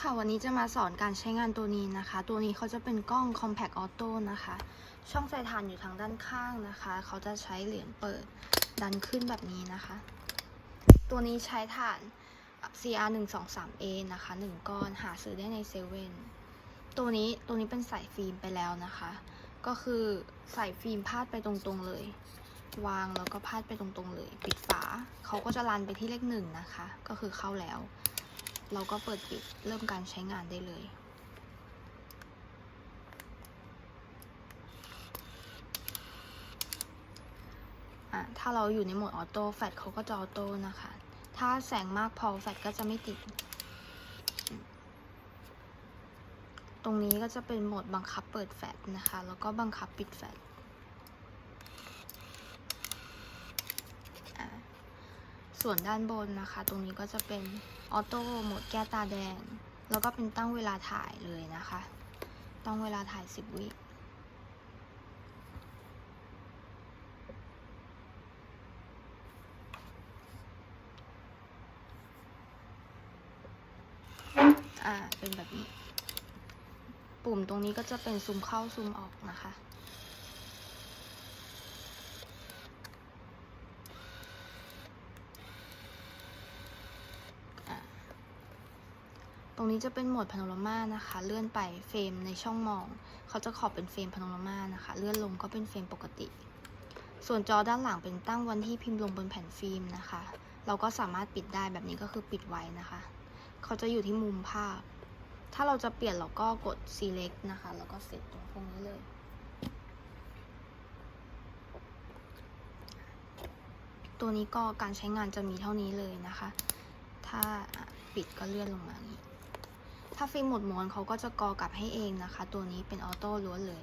ค่ะวันนี้จะมาสอนการใช้งานตัวนี้นะคะ ตัวนี้เขาจะเป็นกล้อง Compact Auto นะคะ ช่องใส่ถ่านอยู่ทางด้านข้างนะคะ เขาจะใช้เหรียญเปิดดันขึ้นแบบนี้นะคะ ตัวนี้ใช้ถ่าน CR 1 2 3 A นะคะ 1 ก้อนหาซื้อได้ในเซเว่นตัวนี้ตัวนี้เป็นสายฟิล์มไปแล้วนะคะ ก็คือใส่ฟิล์มพาดไปตรงๆเลย วางแล้วก็พาดไปตรงๆเลย ปิดฝาเขาก็จะรันไปที่เลขหนึ่งนะคะ ก็คือเข้าแล้ว เราก็เปิดปิดเริ่มการใช้งานได้เลยอะถ้าเราอยู่ในโหมดออโต้แฟลชเขาก็จะออโต้นะคะ ถ้าแสงมากพอแฟลชก็จะไม่ติด ตรงนี้ก็จะเป็นโหมดบังคับเปิดแฟลชนะคะ แล้วก็บังคับปิดแฟลชอะ ส่วนด้านบนนะคะ ตรงนี้ก็จะเป็นออโต้โหมดแก้ตาแดง แล้วก็เป็นตั้งเวลาถ่ายเลยนะคะ ตั้งเวลาถ่าย 10 วิอ่า เป็นแบบนี้ ปุ่มตรงนี้ก็จะเป็นซูมเข้าซูมออกนะคะ ตรงนี้จะเป็นโหมดพาโนรามานะคะ เลื่อนไปเฟรมในช่องมอง เขาจะขอบเป็นเฟรมพาโนรามานะคะ เลื่อนลงก็เป็นเฟรมปกติ ส่วนจอด้านหลังเป็นตั้งวันที่พิมพ์ลงบนแผ่นฟิล์มนะคะ เราก็สามารถปิดได้แบบนี้ก็คือปิดไว้นะคะ เขาจะอยู่ที่มุมภาพ ถ้าเราจะเปลี่ยนเราก็กด select นะคะ แล้วก็เสร็จตรงตรงนี้เลย ตัวนี้ก็การใช้งานจะมีเท่านี้เลยนะคะ ถ้าปิดก็เลื่อนลงมาอย่างนี้ ถ้าฟิล์มหมดม้วนเขาก็จะกอกลับให้เองนะคะ ตัวนี้เป็นออโต้ล้วนเลย